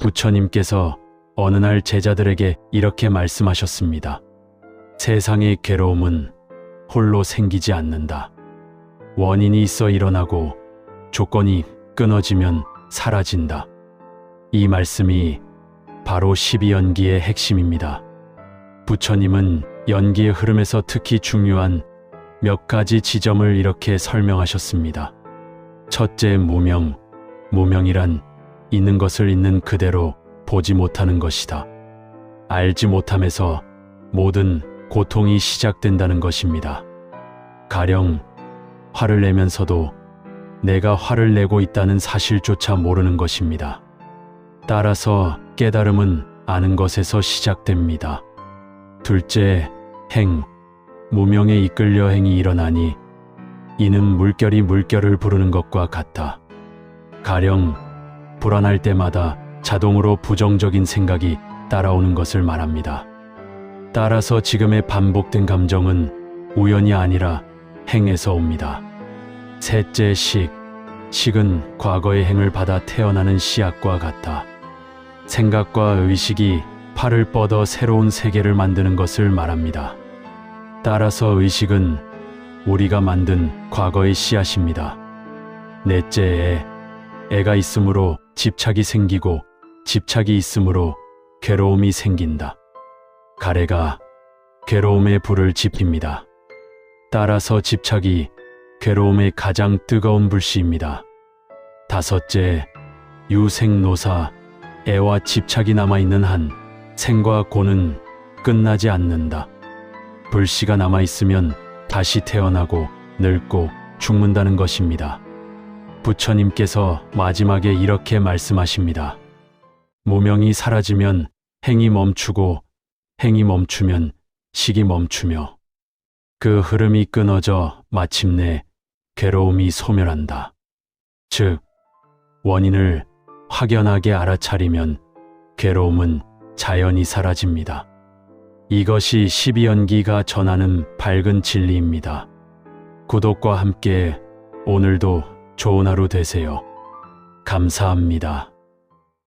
부처님께서 어느 날 제자들에게 이렇게 말씀하셨습니다. 세상의 괴로움은 홀로 생기지 않는다. 원인이 있어 일어나고 조건이 끊어지면 사라진다. 이 말씀이 바로 12연기의 핵심입니다. 부처님은 연기의 흐름에서 특히 중요한 몇 가지 지점을 이렇게 설명하셨습니다. 첫째, 무명. 무명이란 있는 것을 있는 그대로 보지 못하는 것이다. 알지 못함에서 모든 고통이 시작된다는 것입니다. 가령 화를 내면서도 내가 화를 내고 있다는 사실조차 모르는 것입니다. 따라서 깨달음은 아는 것에서 시작됩니다. 둘째, 행. 무명에 이끌려 행이 일어나니 이는 물결이 물결을 부르는 것과 같다. 가령 불안할 때마다 자동으로 부정적인 생각이 따라오는 것을 말합니다. 따라서 지금의 반복된 감정은 우연이 아니라 행에서 옵니다. 셋째 식. 식은 과거의 행을 받아 태어나는 씨앗과 같다. 생각과 의식이 팔을 뻗어 새로운 세계를 만드는 것을 말합니다. 따라서 의식은 우리가 만든 과거의 씨앗입니다. 넷째 애. 애가 있으므로 집착이 생기고 집착이 있으므로 괴로움이 생긴다. 가래가 괴로움의 불을 지핍니다. 따라서 집착이 괴로움의 가장 뜨거운 불씨입니다. 다섯째, 유생노사, 애와 집착이 남아있는 한 생과 고는 끝나지 않는다. 불씨가 남아있으면 다시 태어나고 늙고 죽는다는 것입니다. 부처님께서 마지막에 이렇게 말씀하십니다. 무명이 사라지면 행이 멈추고 행이 멈추면 식이 멈추며 그 흐름이 끊어져 마침내 괴로움이 소멸한다. 즉, 원인을 확연하게 알아차리면 괴로움은 자연히 사라집니다. 이것이 12연기가 전하는 밝은 진리입니다. 구독과 함께 오늘도 좋은 하루 되세요. 감사합니다.